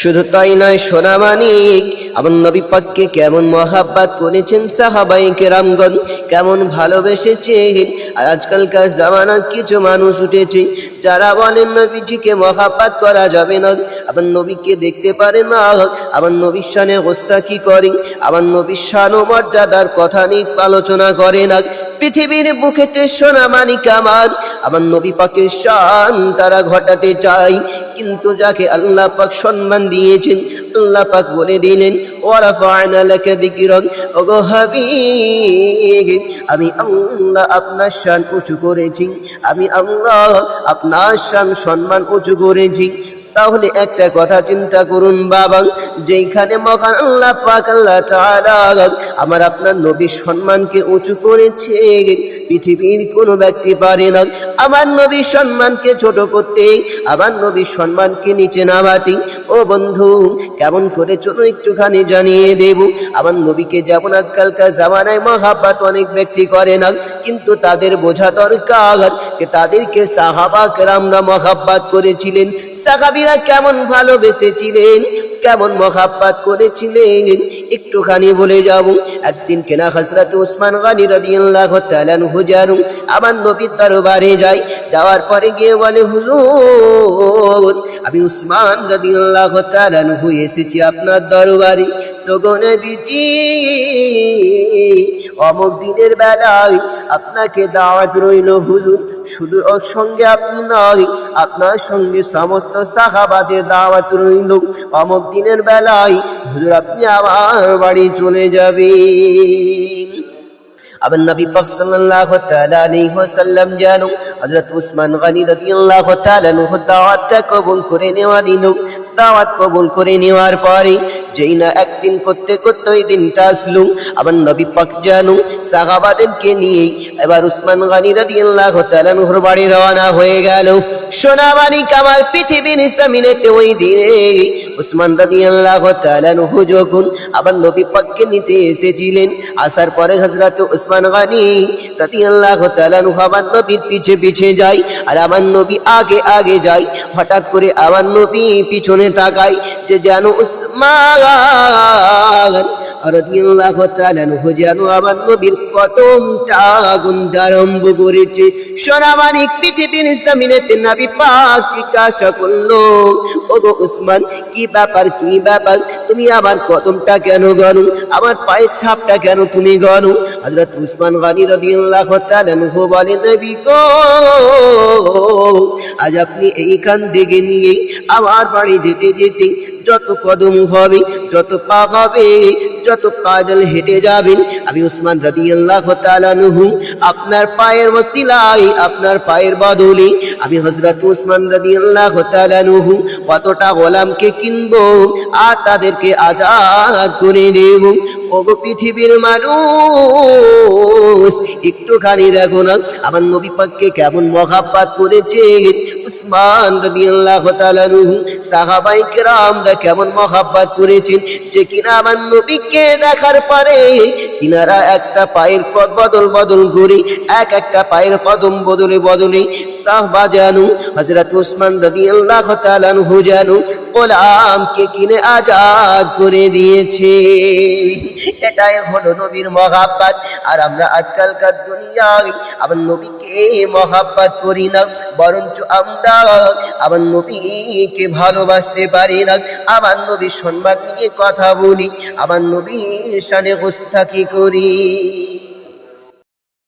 শুধু তাই নয় সোনামানিক আমার নবী পাককে কেমন মহাব্বাত করেছেন সাহাবাই কেরামগণ, কেমন ভালোবেসেছেন। আর আজকালকার জামানার কিছু মানুষ উঠেছে, যারা বলেন, নবীজিকে মহাব্বাত করা যাবে না। আমার নবীকে দেখতে পারে না, আমার নবীর শানে অবস্থা কি করেন আমার নবীর ও মর্যাদার কথা নিয়ে আলোচনা করে না। পৃথিবীর বুকেতে সোনা মানিক আমার। আমার নবী পাকের শান তারা ঘটাতে চাই কিন্তু যাকে আল্লাহ পাক সম্মান দিয়েছেন, আল্লাহ পাক বলে দিলেন ওরা ফায়না লেখে দিকিরক ওগো হাবিব, আমি আল্লাহ আপনার শান উঁচু করেছি। আমি আল্লাহ আপনার শান সম্মান উঁচু করেছি। তাহলে একটা কথা চিন্তা করুন বাবা যেখানে মহান আল্লাহ পাক, আল্লাহ তাআলা আমার আপনার নবীর সম্মানকে উঁচু করেছে। পৃথিবীর কোনো ব্যক্তি পারে না। আমার নবীর সম্মানকে ছোট করতে, আমার নবীর সম্মানকে নিচে নামাতে। ও বন্ধু, কেমন করে চলো একটুখানি জানিয়ে দেব। আমার নবীকে যেমন আজকালকার জামানায় মহাব্বাত অনেক ব্যক্তি করে না, কিন্তু তাদের বোঝা দরকার যে তাদেরকে সাহাবা কেরামরা মহাব্বাত করেছিলেন। সাহাবিরা কেমন ভালোবেসেছিলেন? কেমন মহাব্বাত করেছিলেন? একটুখানি বলে যাব। একদিন কেনা হজরত উসমান গানি রদিয়াল্লাহ তালান হুজারু আমার নবীর দরবারে যাই। যাওয়ার পরে গিয়ে বলে, হুজুর, আমি উসমান রদিয়াল্লাহ তালান হু এসেছি আপনার দরবারে। তো গনে নবীজি অমুক দিনের বেলায় আপনাকে দাওয়াত রইল, হুজুর। শুধু ওর সঙ্গে আপনি নয়, আপনার সঙ্গে সমস্ত সাহাবাদের দাওয়াত রইল। অমুক দিনের বেলায়, হুজুর, আপনি আমার বাড়ি চলে যাবেন। আবার নবী পাক সাল্লাল্লাহু তাআলা আলাইহি ওয়াসাল্লাম জানো হযরত উসমান গনি রাদিয়াল্লাহু তাআলা নহ দাওয়াতটা কবুল করে নেওয়া দিল। দাওয়াত কবুল করে নেওয়ার পরে যেই না একদিন করতে করতে ওই দিনটা আসলো। আবার নবী পাক জানো সাহাবাদেরকে নিয়ে এবার উসমান গনি রাদিয়াল্লাহু তাআলা নহর বাড়ি রওনা হয়ে গেল। সোনামানি কামাল পৃথিবীর জমিনেতে ওই দিনে উসমান রাদিয়াল্লাহু তাআলা নহ যখন আবার নবী পাককে নিতে এসেছিলেন, আসার পরে হযরত উসমান গনি রাদিয়াল্লাহু তাআলা নহ আবার নবীর পিছে পিছে যায় আর আমার নবী আগে আগে যায়। হঠাৎ করে আমার নবী পিছনে তাকায় যে যেন উসমান আমার নবীর তুমি আমার কদমটা কেন গনো আমার পায়ের ছাপটা কেন তুমি গনো হযরত উসমান গনি রাদিয়াল্লাহু তাআলা আনহু বলে, নবী গো, আজ আপনি এইখান থেকে নিয়ে আমার বাড়ি যেতে যেতে যত কদম হবে, যত পা হবে, যত পাদল হেঁটে যাবেন। আমি উসমান রাদিয়াল্লাহু তাআলা নহু আপনার পায়ের ওসিলাই আপনার পায়ের বদলে আমি হযরত উসমান রাদিয়াল্লাহু তাআলা নহু কতটা গোলামকে কিনব, আর তাদেরকে আজাদ করে দেব। ও পৃথিবীর মানুষ, একটুখানি দেখো না, আমার নবী পাককে কেমন মহাব্বাত করেছে। উসমান রাদিয়াল্লাহু তাআলা নহু সাহাবাই কেরামরা কেমন মহাব্বাত করেছেন যে কিনা আমার নবীকে দেখার পরে কিনারা একটা পায়ের পদ বদল বদল করে এক একটা পায়ের কদম বদলে বদলে সাহবা জানু, হযরত উসমান রাদিয়াল্লাহু তাআলা আনহু জানু গোলামকে কিনে আজাদ করে দিয়েছে। এটাই হলো নবীর মহাব্বাত। আর আমরা আজকালকার দুনিয়ায় আমার নবীকে মহাব্বাত করি না, বরঞ্চ আমরা আমার নবীকে ভালোবাসতে পারি না। আমার নবীর সম্মান নিয়ে কথা বলি, আমার নবীর সানে গোস্তাকি করি।